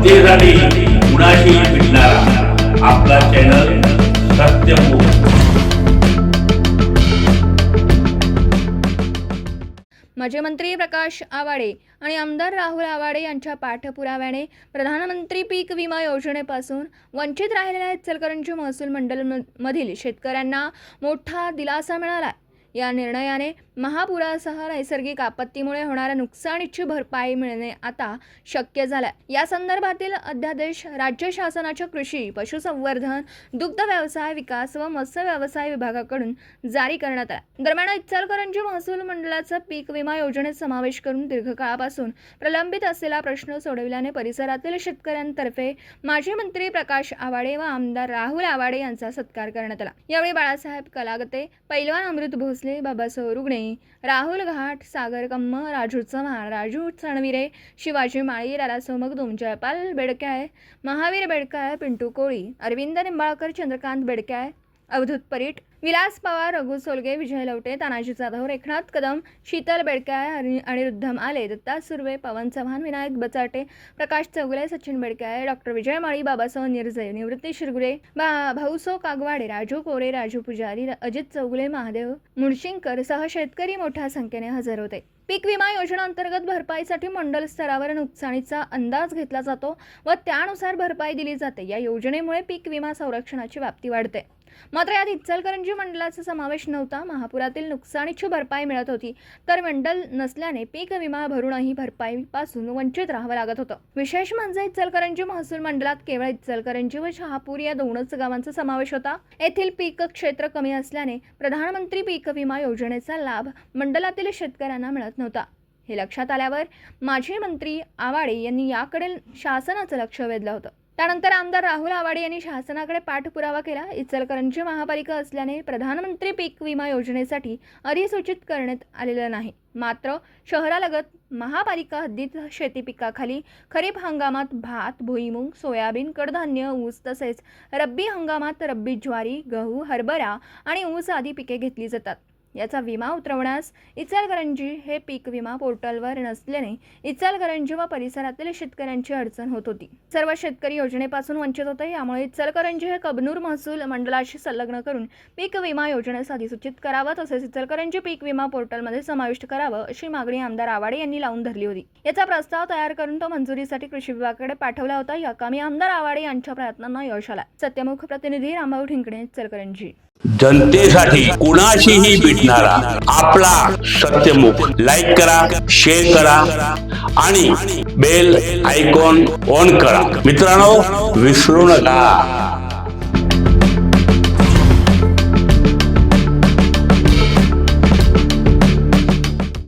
जनतेसाठी कुणाशी भेटणारा आपला चॅनल सत्यमुख माजी मंत्री प्रकाश आवाडे आणि आमदार राहुल आवाडे यांच्या पाठपुराव्याने प्रधानमंत्री पीक विमा योजनेपासून वंचित राहिलेल्या इचलकरंजी महसूल मंडलमधील मधील शेतकऱ्यांना मोठा दिलासा मिळाला. या निर्णयाने महापुरासह नैसर्गिक आपत्तीमुळे होणाऱ्या नुकसानीची भरपाई मिळणे आता शक्य झालं या संदर्भातील अध्यादेश राज्य शासनाच्या कृषी पशुसंवर्धन दुग्ध व्यवसाय विकास व मत्स्य व्यवसाय विभागाकडून जारी करण्यात आला. दरम्यान इचलकरंजी महसूल मंडळाचा पीक विमा योजनेत समावेश करून दीर्घकाळापासून प्रलंबित असलेला प्रश्न सोडविल्याने परिसरातील शेतकऱ्यांतर्फे माजी मंत्री प्रकाश आवाडे व आमदार राहुल आवाडे यांचा सत्कार करण्यात आला. यावेळी बाळासाहेब कलागते पैलवान अमृत भोसले बाबासाहेब रुगणे राहुल घाट सागर कम्म राजू चव्हाण राजू चणविरे शिवाजी माळी लालासो मगदुम जयपाल बेडकाय महावीर बेडकाय पिंटू कोळी अरविंद निंबाळकर चंद्रकांत बेडकाय अवधूत परीट विलास पवार रघु सोलगे विजय लवटे तानाजी जाधव रेखनाथ कदम शीतल बेडकाय आणि रुद्धम आले दत्ता सुर्वे पवन चव्हाण विनायक बचाटे प्रकाश चौगुले सचिन बेडकाय डॉक्टर विजय माळी बाबासाहेब निर्जय निवृत्ती शिरगुरे बा भाऊसो कागवाडे राजू कोरे राजू पुजारी अजित चौगुले महादेव मुळशिंकर सह शेतकरी मोठ्या संख्येने हजर होते. पीक विमा योजना अंतर्गत भरपाईसाठी मंडल स्तरावर नुकसानीचा अंदाज घेतला जातो व त्यानुसार भरपाई दिली जाते. या योजनेमुळे पीक विमा संरक्षणाची व्याप्ती वाढते. मात्र यात इचलकरंजी मंडळाचा समावेश नव्हता. महापुरातील नुकसानीची भरपाई मिळत होती. तर मंडल नसल्याने पीक विमा भरूनही भरपाईपासून वंचित राहावं लागत होतं. विशेष म्हणजे इचलकरंजी महसूल मंडळात केवळ इचलकरंजी व शहापूर या दोनच गावांचा समावेश होता. येथील पीक क्षेत्र कमी असल्याने प्रधानमंत्री पीक विमा योजनेचा लाभ मंडलातील शेतकऱ्यांना मिळत नव्हता. हे लक्षात आल्यावर माजी मंत्री आवाडे यांनी याकडे शासनाचं लक्ष वेधलं होतं. त्यानंतर आमदार राहुल आवाडे यांनी शासनाकडे पाठपुरावा केला. इचलकरंजी महापालिका असल्याने प्रधानमंत्री पीक विमा योजनेसाठी अधिसूचित करण्यात आलेलं नाही. मात्र शहरालगत महापालिका हद्दीत शेती पिकाखाली खरीप हंगामात भात भुईमूग सोयाबीन कडधान्य ऊस तसेच रब्बी हंगामात रब्बी ज्वारी गहू हरभरा आणि ऊस आदी पिके घेतली जातात. याचा विमा उतरवण्यास इचलकरंजी हे पीक विमा पोर्टलवर नसल्याने इचलकरंजी व परिसरातील शेतकऱ्यांची अडचण होत होती. सर्व शेतकरी योजनेपासून वंचित होते. यामुळे इचलकरंजी हे कबनूर महसूल मंडळाशी संलग्न करून पीक विमा योजनेस अधिसूचित करावं तसेच इचलकरंजी पीक विमा पोर्टलमध्ये समाविष्ट करावं अशी मागणी आमदार आवाडे यांनी लावून धरली होती. याचा प्रस्ताव तयार करून तो मंजुरीसाठी कृषी विभागाकडे पाठवला होता. या कामी आमदार आवाडे यांच्या प्रयत्नांना यश आला. सत्यमुख प्रतिनिधी रामभाऊ ठिंकणे इचलकरंजी. जनतेसाठी कुणाशीही भेटणारा आपला सत्यमुख. लाईक करा शेअर करा आणि बेल आयकॉन ऑन करा. मित्रांनो विसरू नका.